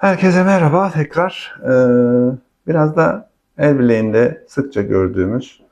Herkese merhaba tekrar. Ee, biraz da el bileğinde sıkça gördüğümüz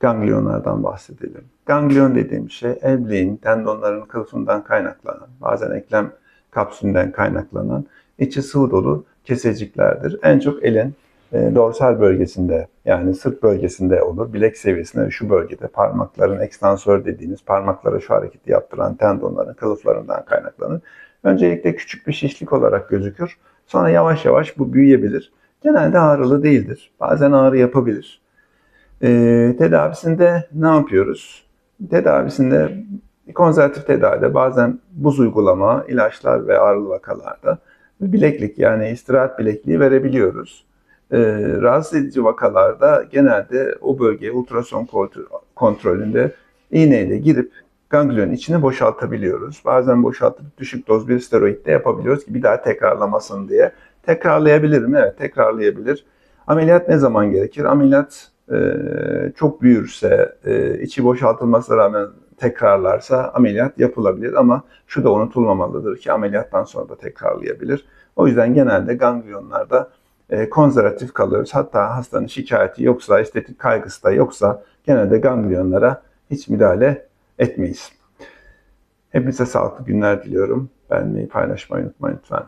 ganglionlardan bahsedelim. Ganglion dediğim şey el bileğin tendonlarının kılıfından kaynaklanan, bazen eklem kapsülünden kaynaklanan içi sıvı dolu keseciklerdir. En çok elin e, dorsal bölgesinde yani sırt bölgesinde olur. Bilek seviyesinde şu bölgede parmakların ekstansör dediğimiz parmaklara şu hareketi yaptıran tendonların kılıflarından kaynaklanır. Öncelikle küçük bir şişlik olarak gözükür. Sonra yavaş yavaş bu büyüyebilir. Genelde ağrılı değildir. Bazen ağrı yapabilir. Ee, tedavisinde ne yapıyoruz? Tedavisinde konservatif tedavide bazen buz uygulama, ilaçlar ve ağrılı vakalarda bileklik yani istirahat bilekliği verebiliyoruz. Ee, rahatsız edici vakalarda genelde o bölgeye ultrason kontrol- kontrolünde iğneyle girip ganglion içini boşaltabiliyoruz. Bazen boşaltıp düşük doz bir steroid de yapabiliyoruz ki bir daha tekrarlamasın diye. Tekrarlayabilir mi? Evet tekrarlayabilir. Ameliyat ne zaman gerekir? Ameliyat e, çok büyürse, e, içi boşaltılmasına rağmen tekrarlarsa ameliyat yapılabilir ama şu da unutulmamalıdır ki ameliyattan sonra da tekrarlayabilir. O yüzden genelde ganglionlarda e, konservatif kalıyoruz. Hatta hastanın şikayeti yoksa, estetik kaygısı da yoksa genelde ganglionlara hiç müdahale etmeyiz. Hepinize sağlıklı günler diliyorum. Beğenmeyi, paylaşmayı unutmayın lütfen.